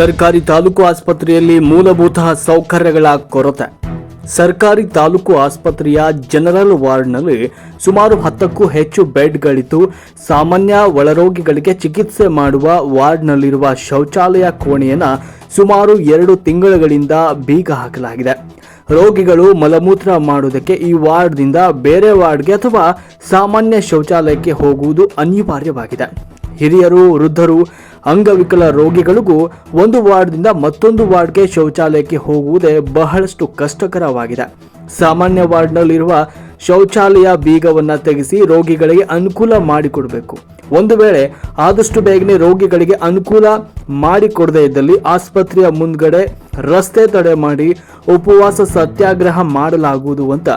ಸರ್ಕಾರಿ ತಾಲೂಕು ಆಸ್ಪತ್ರೆಯಲ್ಲಿ ಮೂಲಭೂತ ಸೌಕರ್ಯಗಳ ಕೊರತೆ. ಸರ್ಕಾರಿ ತಾಲೂಕು ಆಸ್ಪತ್ರೆಯ ಜನರಲ್ ವಾರ್ಡ್ನಲ್ಲಿ ಸುಮಾರು ಹತ್ತಕ್ಕೂ ಹೆಚ್ಚು ಬೆಡ್ಗಳಿದ್ದು, ಸಾಮಾನ್ಯ ಒಳರೋಗಿಗಳಿಗೆ ಚಿಕಿತ್ಸೆ ಮಾಡುವ ವಾರ್ಡ್ನಲ್ಲಿರುವ ಶೌಚಾಲಯ ಕೋಣೆಯನ್ನು ಸುಮಾರು ಎರಡು ತಿಂಗಳುಗಳಿಂದ ಬೀಗ ಹಾಕಲಾಗಿದೆ. ರೋಗಿಗಳು ಮಲಮೂತ್ರ ಮಾಡುವುದಕ್ಕೆ ಈ ವಾರ್ಡ್ನಿಂದ ಬೇರೆ ವಾರ್ಡ್ಗೆ ಅಥವಾ ಸಾಮಾನ್ಯ ಶೌಚಾಲಯಕ್ಕೆ ಹೋಗುವುದು ಅನಿವಾರ್ಯವಾಗಿದೆ. ಹಿರಿಯರು, ವೃದ್ಧರು ಅಂಗವಿಕಲ ರೋಗಿಗಳಿಗೂ ಒಂದು ವಾರ್ಡ್ದಿಂದ ಮತ್ತೊಂದು ವಾರ್ಡ್ಗೆ ಶೌಚಾಲಯಕ್ಕೆ ಹೋಗುವುದೇ ಬಹಳಷ್ಟು ಕಷ್ಟಕರವಾಗಿದೆ. ಸಾಮಾನ್ಯ ವಾರ್ಡ್ನಲ್ಲಿರುವ ಶೌಚಾಲಯ ಬೀಗವನ್ನು ತೆಗೆಸಿ ರೋಗಿಗಳಿಗೆ ಅನುಕೂಲ ಮಾಡಿಕೊಡಬೇಕು. ಒಂದು ವೇಳೆ ಆದಷ್ಟು ಬೇಗನೆ ರೋಗಿಗಳಿಗೆ ಅನುಕೂಲ ಮಾಡಿಕೊಡದೇ ಇದ್ದಲ್ಲಿ ಆಸ್ಪತ್ರೆಯ ಮುಂದ್ಗಡೆ ರಸ್ತೆ ತಡೆ ಮಾಡಿ ಉಪವಾಸ ಸತ್ಯಾಗ್ರಹ ಮಾಡಲಾಗುವುದು ಅಂತ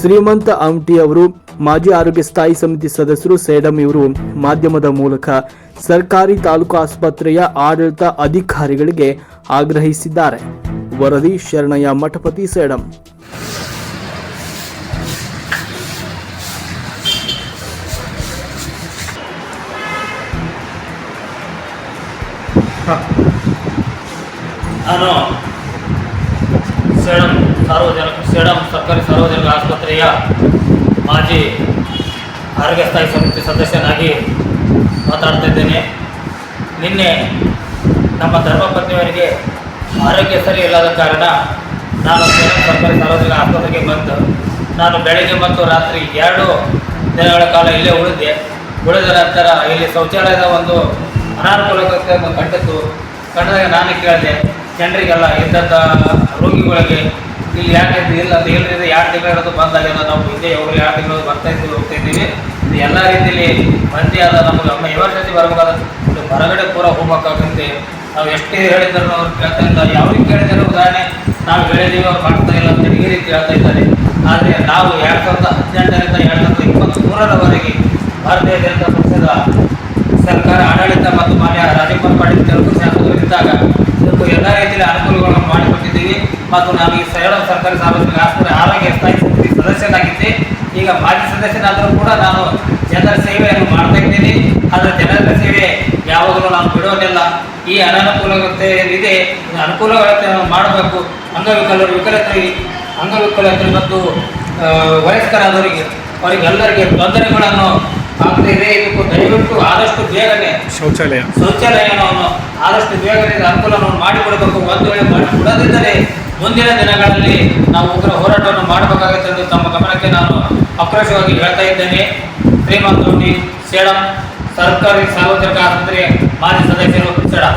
ಶ್ರೀಮಂತ ಅಂಟಿಯವರು ಮಾಜಿ ಆರೋಗ್ಯ ಸ್ಥಾಯಿ ಸಮಿತಿ ಸದಸ್ಯರು ಸೇಡಂ ಇವರು ಮಾಧ್ಯಮದ ಮೂಲಕ ಸರ್ಕಾರಿ ತಾಲೂಕು ಆಸ್ಪತ್ರೆಯ ಆಡಳಿತ ಅಧಿಕಾರಿಗಳಿಗೆ ಆಗ್ರಹಿಸಿದ್ದಾರೆ. ವರದಿ ಶರಣಯ್ಯ ಮಠಪತಿ ಸೇಡಂ. ನಾನು ಸೇಡಂ ಸಾರ್ವಜನಿಕ ಸೇಡಂ ಸರ್ಕಾರಿ ಸಾರ್ವಜನಿಕ ಆಸ್ಪತ್ರೆಯ ಮಾಜಿ ಆರೋಗ್ಯ ಸ್ಥಾಯಿ ಸಮಿತಿ ಸದಸ್ಯನಾಗಿ ಮಾತಾಡ್ತಾ ಇದ್ದೇನೆ ನಿನ್ನೆ ನಮ್ಮ ಧರ್ಮಪತ್ನಿಯವರಿಗೆ ಆರೋಗ್ಯ ಸರಿ ಇಲ್ಲದ ಕಾರಣ ನಾನು ಸರ್ಕಾರಿ ಸಾರ್ವಜನಿಕ ಆಸ್ಪತ್ರೆಗೆ ಬಂದು ನಾನು ಬೆಳಗ್ಗೆ ಮತ್ತು ರಾತ್ರಿ ಎರಡು ದಿನಗಳ ಕಾಲ ಇಲ್ಲೇ ಉಳಿದೆ. ಉಳಿದ ನಂತರ ಇಲ್ಲಿ ಶೌಚಾಲಯದ ಒಂದು ಅನಾನುಕೂಲತೆಯನ್ನು ಕಂಡಿತ್ತು ಕಂಡದಾಗ ನಾನು ಕೇಳಿದೆ. ಜನರಿಗೆಲ್ಲ ಇದ್ದಂಥ ರೋಗಿಗಳಿಗೆ ಇಲ್ಲಿ ಯಾಕೆ ಇಲ್ಲ ಅಂತ ಹೇಳಿದ್ರೆ ಎರಡು ತಿಂಗಳಿರೋದು ಬಂದಾಗೆಲ್ಲ ನಾವು ಹಿಂದೆ ಯಾವಾಗ ಎರಡು ತಿಂಗಳು ಬರ್ತಾ ಇದ್ದೀವಿ, ಹೋಗ್ತಾ ಇದ್ದೀವಿ. ಇದು ಎಲ್ಲ ರೀತಿಯಲ್ಲಿ ಮಂದಿ ಆದ ನಮಗೆ, ನಮ್ಮ ಎಮರ್ಜೆನ್ಸಿ ಬರಬೇಕಾದ ಹೊರಗಡೆ ಪೂರ ಹೋಗ್ಬೇಕಾಗುತ್ತೆ ನಾವು ಎಷ್ಟೇ ಹೇಳಿದ್ರು ಅವ್ರು ಕೇಳ್ತಾ ಇಲ್ಲ ಯಾವ್ರಿಗೆ ಕೇಳಿದ್ರು ಉದಾಹರಣೆ ನಾವು ಹೇಳಿದ್ದೀವಿ ಅವ್ರು ಮಾಡ್ತಾ ಇಲ್ಲ ಅಂತ ಈ ರೀತಿ ಹೇಳ್ತಾ ಇದ್ದಾರೆ. ಆದರೆ ನಾವು ಎರಡು ಸಾವಿರದ ಹದಿನೆಂಟರಿಂದ ಎರಡು ಸಾವಿರದ ಇಪ್ಪತ್ತ್ ಮೂರರವರೆಗೆ ಭಾರತೀಯ ಜನತಾ ಪಕ್ಷದ ಸರ್ಕಾರ, ಆಡಳಿತ ಮತ್ತು ಮಾನ್ಯ ರಾಜಕುಮಾರ್ ಪಾಟೀಲ್ ತೆಲುಗು ಶಾಸಕರು ಇದ್ದಾಗ ಎಲ್ಲ ರೀತಿಯಲ್ಲಿ ಅನುಕೂಲಗಳನ್ನು ಮಾಡಿಕೊಟ್ಟಿದ್ದೀವಿ ಮತ್ತು ನಾನು ಈ ಸೇಡಂ ಸರ್ಕಾರಿ ಸಾರ್ವಜನಿಕ ಆಸ್ಪತ್ರೆ ಆರೋಗ್ಯ ಸ್ಥಾಯಿ ಸದಸ್ಯನಾಗಿದ್ದೆ. ಈಗ ಮಾಜಿ ಸದಸ್ಯನಾದರೂ ಕೂಡ ನಾನು ಜನರ ಸೇವೆಯನ್ನು ಮಾಡ್ತಾ ಇದ್ದೀನಿ. ಆದರೆ ಜನರ ಸೇವೆ ಯಾವಾಗಲೂ ನಾನು ಬಿಡೋದಿಲ್ಲ. ಈ ಅನಾನುಕೂಲತೆ ಏನಿದೆ ಅನುಕೂಲಗಳನ್ನು ಮಾಡಬೇಕು. ಅಂಗವಿಕಲರು ವಿಕಲತರಿಗೆ ಅಂಗವಿಕಲತೆ ಮತ್ತು ವಯಸ್ಕರಾದವರಿಗೆ, ಅವರಿಗೆಲ್ಲರಿಗೆ ತೊಂದರೆಗಳನ್ನು ಆಗ್ತಿದೆ ಇದಕ್ಕೂ ದಯವಿಟ್ಟು ಆದಷ್ಟು ಬೇಗನೆ ಶೌಚಾಲಯ. ಶೌಚಾಲಯವನ್ನು ಆದಷ್ಟು ಬೇಗನೆ ಅನುಕೂಲವನ್ನು ಮಾಡಿಕೊಡಬೇಕು. ಒಂದು ವೇಳೆ ಮಾಡಿಕೊಡದಿದ್ದರೆ ಮುಂದಿನ ದಿನಗಳಲ್ಲಿ ನಾವು ಉಗ್ರ ಹೋರಾಟವನ್ನು ಮಾಡಬೇಕಾಗುತ್ತೆ ಎಂದು ತಮ್ಮ ಗಮನಕ್ಕೆ ನಾನು ಆಕ್ರೋಶವಾಗಿ ಹೇಳ್ತಾ ಇದ್ದೇನೆ. ಶ್ರೀಮಂತ ಸೇಡಂ ಸರ್ಕಾರಿ ಸಾರ್ವಜನಿಕ ಆಸ್ಪತ್ರೆ ಮಾಜಿ ಸದಸ್ಯರು ಸೇಡಂ.